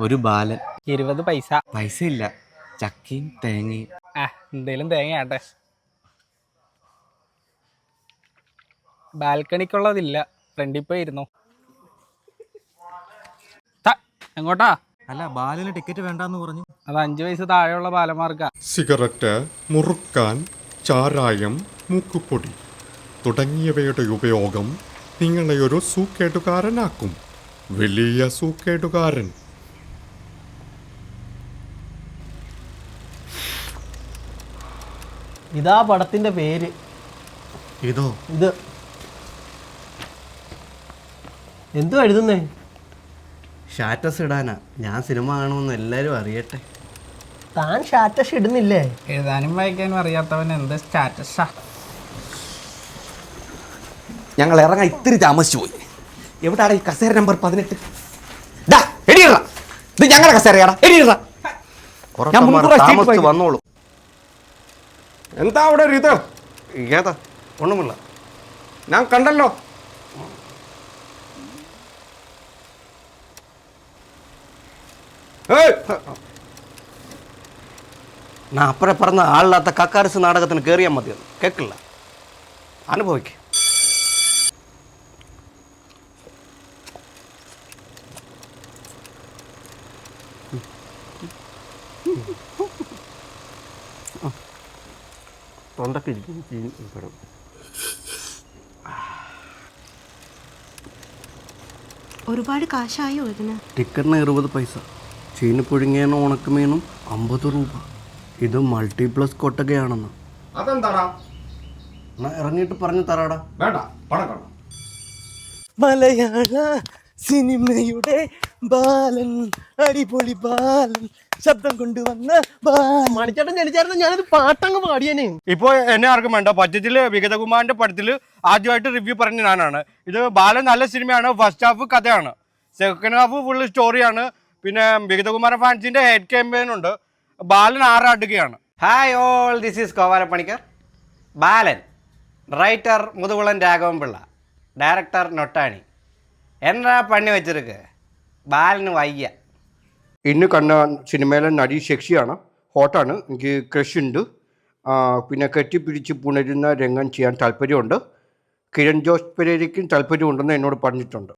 ഒരു ബാലൻ. ഇരുപത് പൈസ. പൈസ ഇല്ല ചക്കയും തേങ്ങയും. ആ എന്തേലും തേങ്ങയാട്ടെ. ബാൽക്കണിക്കുള്ളതില്ല. ഫ്രണ്ടിൽ പോയിരുന്നു. ത, എങ്ങോട്ടാ? അല്ല ബാലിന് ടിക്കറ്റ് വേണ്ടെന്ന് പറഞ്ഞു. അത് അഞ്ചു വയസ്സ് താഴെയുള്ള ബാലന്മാർക്കാ. സിഗരറ്റ് മുറുക്കാൻ ചാരായം മൂക്കുപൊടി തുടങ്ങിയവയുടെ ഉപയോഗം നിങ്ങളെ ഒരു സൂക്കേടുകാരനാക്കും. വലിയ സൂക്കേടുകാരൻ. ഇതാ പടത്തിന്റെ പേര്. ഇതോ? ഇത്. എന്തു എഴുതുന്നേ? സ്റ്റാറ്റസ് ഇടാനാ. ഞാൻ സിനിമ കാണുമെന്ന് എല്ലാരും അറിയട്ടെ. താൻ സ്റ്റാറ്റസ് ഇടുന്നില്ലേ? എഴുതാനും വായിക്കാനും അറിയാത്തവൻ എന്ത് സ്റ്റാറ്റസാ ഞങ്ങൾ ഇറങ്ങാൻ ഇത്തിരി താമസിച്ചു പോയി. എവിടാണ് ഈ കസേര നമ്പർ പതിനെട്ട്? ഡാ. ഇത് ഞങ്ങളുടെ കസേരയാടാ. എടീറ. ഞാൻ പോയി. വന്നോളൂ. എന്താ അവിടെ ഒരു ഇത്? ഏതാ? ഒന്നുമില്ല. ഞാൻ കണ്ടല്ലോ. ഞാൻ അപ്പുറം പറഞ്ഞ ആളില്ലാത്ത കക്കാരസ് നാടകത്തിന് കയറിയാൽ മതിയെന്ന്. കേൾക്കില്ല അനുഭവിക്ക്. തൊണ്ടക്ക് ഇരിക്കും ചീ- പെടും. ഒരുപാട് കാശായോ ഇതിന്? ടിക്കറ്റിന് ഇരുപത് പൈസ. ചീനി ഉണക്ക ഉണക്കമീനും അമ്പത് രൂപ. ഇത് മൾട്ടിപ്ലസ് കൊട്ടകയാണെന്ന്. അതെന്താടാ? ഇറങ്ങിയിട്ട് പറഞ്ഞു തരാടാ. വേണ്ട പണം കാണാം. മലയാള സിനിമയുടെ ബാലൻ അടിപൊളി ബാലൻ ശബ്ദം കൊണ്ടുവന്ന മണിച്ചേട്ടൻ ജനിച്ചായിരുന്നു ഞാനത് പാട്ടങ്ങ് പാടിയനെ. ഇപ്പോ എന്നെ ആർക്കും വേണ്ട. പറ്റത്തിൽ വിഗതകുമാറിന്റെ പടത്തിൽ ആദ്യമായിട്ട് റിവ്യൂ പറഞ്ഞ ഞാനാണ്. ഇത് ബാലൻ നല്ല സിനിമയാണ് ഫസ്റ്റ് ഹാഫ് കഥയാണ്. സെക്കൻഡ് ഹാഫ് ഫുൾ സ്റ്റോറിയാണ് പിന്നെ വിഗതകുമാരൻ ഫാൻസിന്റെ ഹെഡ് ക്യാമ്പയിൻ ഉണ്ട്. Balan ആറാടുകയാണ് hi all this is Kovalappanikkar. Balan writer Muthukulan Raghavan Pillai director Nottani. എന്നാ പണി വെച്ചിരിക്ക്? ബാലന് വയ്യ. ഇന്ന് കണ്ട സിനിമയിലെ നടി ശക്ഷിയാണ്. ഹോട്ടാണ്. എനിക്ക് ക്രഷ് ഉണ്ട് പിന്നെ കെട്ടിപ്പിടിച്ച് പുണരുന്ന രംഗം ചെയ്യാൻ താല്പര്യമുണ്ട്. കിരൺ ജോസ് പെരേരയ്ക്കും താല്പര്യമുണ്ടെന്ന് എന്നോട് പറഞ്ഞിട്ടുണ്ട്.